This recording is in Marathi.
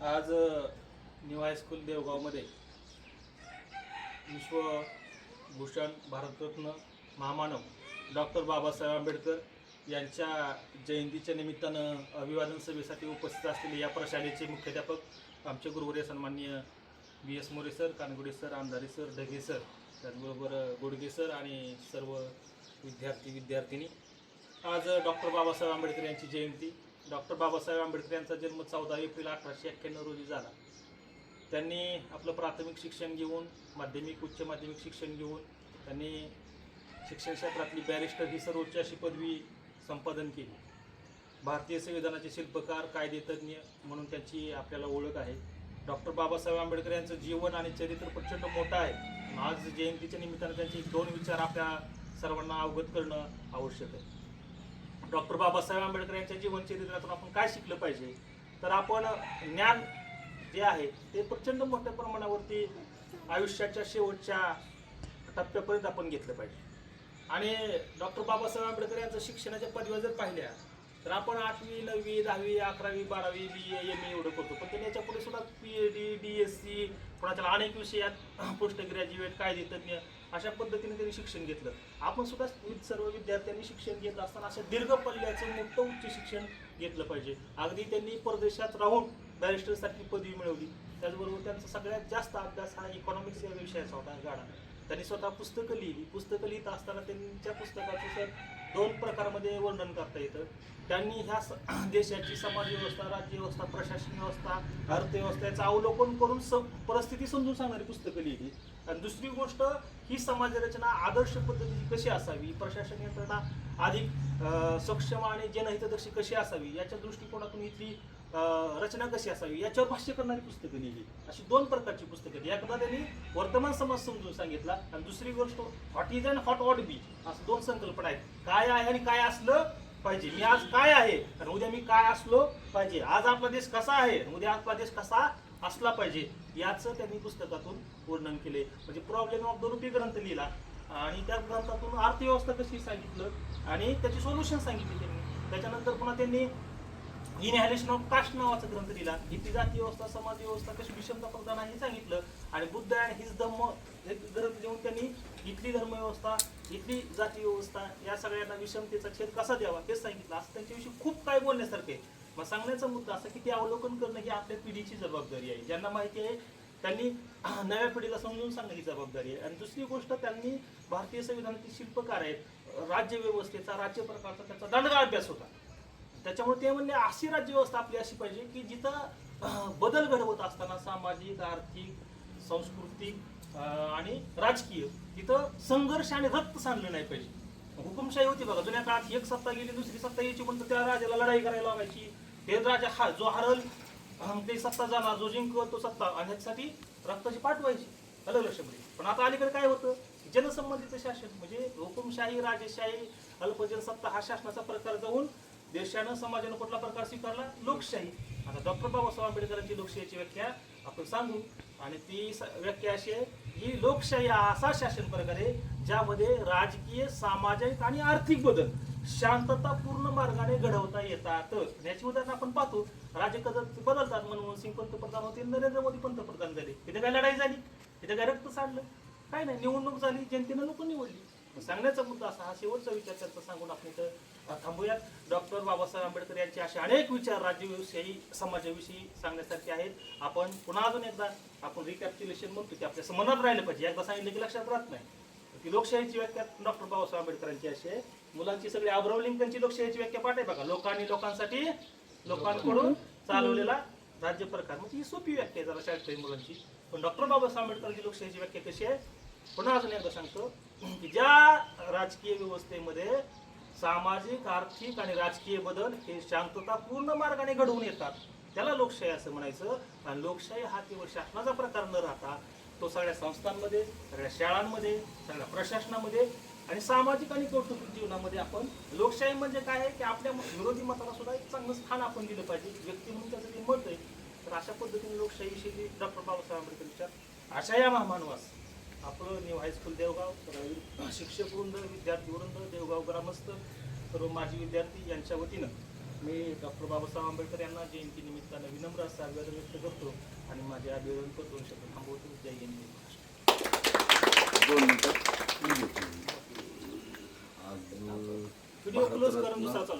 आज न्यू हायस्कूल देवगावमध्ये विश्वभूषण भारतरत्न महामानव डॉक्टर बाबासाहेब आंबेडकर यांच्या जयंतीच्या निमित्तानं अभिवादन सभेसाठी उपस्थित असलेले या प्रशालेचे मुख्याध्यापक आमचे गुरुवर्य सन्माननीय B S More sir Kangude sir Amdare sir Dhage sir त्याचबरोबर गोडगे सर आणि सर्व विद्यार्थी विद्यार्थिनी आज डॉक्टर बाबासाहेब आंबेडकर यांची जयंती डॉक्टर बाबासाहेब आंबेडकर यांचा जन्म चौदा एप्रिल अठराशे एक्क्याण्णव रोजी झाला. त्यांनी आपलं प्राथमिक शिक्षण घेऊन माध्यमिक उच्च माध्यमिक शिक्षण घेऊन त्यांनी शिक्षण क्षेत्रातली बॅरिस्टर ही सर्वोच्च अशी पदवी संपादन केली. भारतीय संविधानाचे शिल्पकार कायदेतज्ञ म्हणून त्यांची आपल्याला ओळख आहे. डॉक्टर बाबासाहेब आंबेडकर यांचं जीवन आणि चरित्र प्रचंड मोठं आहे. आज जयंतीच्या निमित्तानं त्यांचे दोन विचार आपल्या सर्वांना अवगत करणं आवश्यक आहे. डॉक्टर बाबासाहेब आंबेडकर यांच्या जीवनचरित्रातून आपण काय शिकलं पाहिजे? तर आपण ज्ञान जे आहे ते प्रचंड मोठ्या प्रमाणावरती आयुष्याच्या शेवटच्या टप्प्यापर्यंत आपण घेतलं पाहिजे. आणि डॉक्टर बाबासाहेब आंबेडकर यांचं शिक्षणाच्या पदव्या जर पाहिल्या तर आपण आठवी नववी दहावी अकरावी बारावी बी ए एम ए एवढं करतो. पण त्यांनी याच्यापुढे सुद्धा P H D D S C कोणाच्या अनेक विषयात पोस्ट ग्रॅज्युएट कायदेतज्ञ अशा पद्धतीने त्यांनी शिक्षण घेतलं. आपण सुद्धा वि- सर्व विद्यार्थ्यांनी शिक्षण घेत असताना अशा दीर्घ पल्ल्याचं मोठं उच्च शिक्षण घेतलं पाहिजे. अगदी त्यांनी परदेशात राहून बॅरिस्टरसारखी पदवी मिळवली. त्याचबरोबर त्यांचा सगळ्यात जास्त अभ्यास हा इकॉनॉमिक्स या विषयाचा होता गाडा त्यांनी स्वतः पुस्तकं लिहिली. पुस्तकं लिहित असताना त्यांच्या पुस्तकाचं सर दोन प्रकारमध्ये वर्णन करता येतं. त्यांनी ह्या देशाची समाज व्यवस्था प्रशासन व्यवस्था अर्थव्यवस्था याचं अवलोकन करून स परिस्थिती समजून सांगणारी पुस्तकं लिहिली. आणि दुसरी गोष्ट ही समाज रचना आदर्श पद्धतीची कशी असावी? प्रशासन यंत्रणा अधिक सक्षम आणि जनहितदर्शी कशी असावी? याच्या दृष्टिकोनातून इथली रचना कशी असावी? याच्यावर भाष्य करणारी पुस्तकं लिहिली. अशी दोन प्रकारची पुस्तकं एकदा त्यांनी वर्तमान समाज समजून सांगितला आणि दुसरी गोष्ट what is and what ought be असं दोन संकल्पना आहेत. काय आहे आणि काय असलं पाहिजे. मी आज काय आहे? आणि उद्या मी काय असलो पाहिजे. आज आपला देश कसा आहे? उद्या आपला देश कसा असला पाहिजे. याचं त्यांनी पुस्तकातून वर्णन केले. म्हणजे प्रॉब्लेम ऑफ द रुपी ग्रंथ लिहिला. आणि त्या ग्रंथातून अर्थव्यवस्था कशी सांगितलं आणि त्याची सोल्युशन सांगितली त्यांनी. त्याच्यानंतर पुन्हा त्यांनी इनहॅलेशन ऑफ कास्ट नावाचा ग्रंथ दिला. इथली जाती व्यवस्था समाज व्यवस्था कशी विषमता प्रधान आहे हे सांगितलं. आणि बुद्ध आणि हिज धम्म हे ग्रंथ देऊन त्यांनी इथली धर्मव्यवस्था इथली जाती व्यवस्था या सगळ्यांना विषमतेचा छेद कसा द्यावा तेच सांगितलं. असं त्यांच्याविषयी खूप काय बोलण्यासारखे मग सांगण्याचा मुद्दा असा की ते अवलोकन करणं ही आपल्या पिढीची जबाबदारी आहे. ज्यांना माहिती आहे त्यांनी नव्या पिढीला समजून सांगण्याची जबाबदारी आहे. आणि दुसरी गोष्ट त्यांनी भारतीय संविधानातील शिल्पकार आहेत. राज्य व्यवस्थेचा राज्य प्रकारचा त्याचा दंडगा अभ्यास होता. त्याच्यामुळे ते म्हणले अशी राज्यव्यवस्था आपली अशी पाहिजे की जिथं बदल घडवत असताना सामाजिक आर्थिक सांस्कृतिक आणि राजकीय तिथं संघर्ष आणि रक्त सांडलं नाही पाहिजे. हुकुमशाही होती बघा जुन्या काळात एक सत्ता गेली दुसरी सत्ता यायची पण त्या राजाला लढाई करायला लागायची. हे राजा हा जो हरल अं, ते सत्ता जाणार जो जिंकल तो सत्ता आणि ह्याच्यासाठी रक्ताची पाठवायची आलं लक्षामध्ये? पण आता अलीकडे काय होतं? जनसंबंधीचं शासन म्हणजे हुकुमशाही राजेशाही अल्पजन सत्ता हा शासनाचा प्रकार जाऊन देशानं समाजानं कुठला प्रकार स्वीकारला? लोकशाही. आता डॉक्टर बाबासाहेब आंबेडकरांची लोकशाहीची व्याख्या आपण सांगू. आणि ती स- व्याख्या अशी आहे ही लोकशाही हा असा शासन प्रकार आहे ज्यामध्ये राजकीय सामाजिक आणि आर्थिक बदल शांततापूर्ण मार्गाने घडवता येतात. याची उदाहरण आपण पाहतो राजकदत बदलतात मनमोहन सिंग पंतप्रधान होते नरेंद्र मोदी पंतप्रधान झाले. तिथे काय लढाई झाली? तिथे काय रक्त सांडलं काय नाही निवडणूक झाली जनतेनं लोक निवडली. सांगण्याचा मुद्दा असा हा शेवटचा विचार त्यांचा सांगून आपण इथं थांबूयात. डॉक्टर बाबासाहेब आंबेडकर यांचे असे अनेक विचार राज्यविषयी समाजाविषयी सांगण्यासारखे आहेत. आपण पुन्हा अजून एकदा आपण रिकॅप्च्युलेशन म्हणतो की आपल्या मनात राहिलं पाहिजे. एकदा सांगितलं की लक्षात राहत नाही. ती लोकशाहीची व्याख्या डॉक्टर बाबासाहेब आंबेडकरांची अशी आहे मुलांची सगळी अब्राहम लिंकनची लोकशाहीची व्याख्या पाठ आहे बघा. लोकांनी लोकांसाठी लोकांकडून चालवलेला राज्य प्रकार. म्हणजे ही सोपी व्याख्या आहे जरा शाळेत मुलांची. पण डॉक्टर बाबासाहेब आंबेडकरांची लोकशाहीची व्याख्या कशी आहे? पुन्हा अजून एकदा सांगतो की ज्या राजकीय व्यवस्थेमध्ये सामाजिक आर्थिक आणि राजकीय बदल हे शांततापूर्ण मार्गाने घडवून येतात त्याला लोकशाही असं म्हणायचं. आणि लोकशाही हा केवळ शासनाचा प्रकार न राहता तो सगळ्या संस्थांमध्ये सगळ्या शाळांमध्ये सगळ्या प्रशासनामध्ये आणि सामाजिक आणि कौटुंबिक जीवनामध्ये आपण लोकशाही म्हणजे काय आहे? की आपल्या विरोधी मताला सुद्धा एक चांगलं स्थान आपण दिलं पाहिजे. व्यक्ती म्हणून त्याचं जे मत आहे तर अशा पद्धतीने लोकशाहीविषयी डॉक्टर बाबासाहेब आंबेडकर विचार अशा या महामानवास आपलं न्यू हायस्कूल देवगाव शिक्षक वृंद विद्यार्थी वृंद देवगाव ग्रामस्थ सर्व माजी विद्यार्थी यांच्या वतीनं मी डॉक्टर बाबासाहेब आंबेडकर यांना जयंती निमित्तानं विनम्र असं अभिवादन व्यक्त करतो आणि माझे अभिवादन करतो. दोन शब्द थांबवतो. जय हिंद जय महाराष्ट्र. दोन मिनिटात मी देतो. आज व्हिडिओ क्लोज करून भारतरत्न दुसरा चालू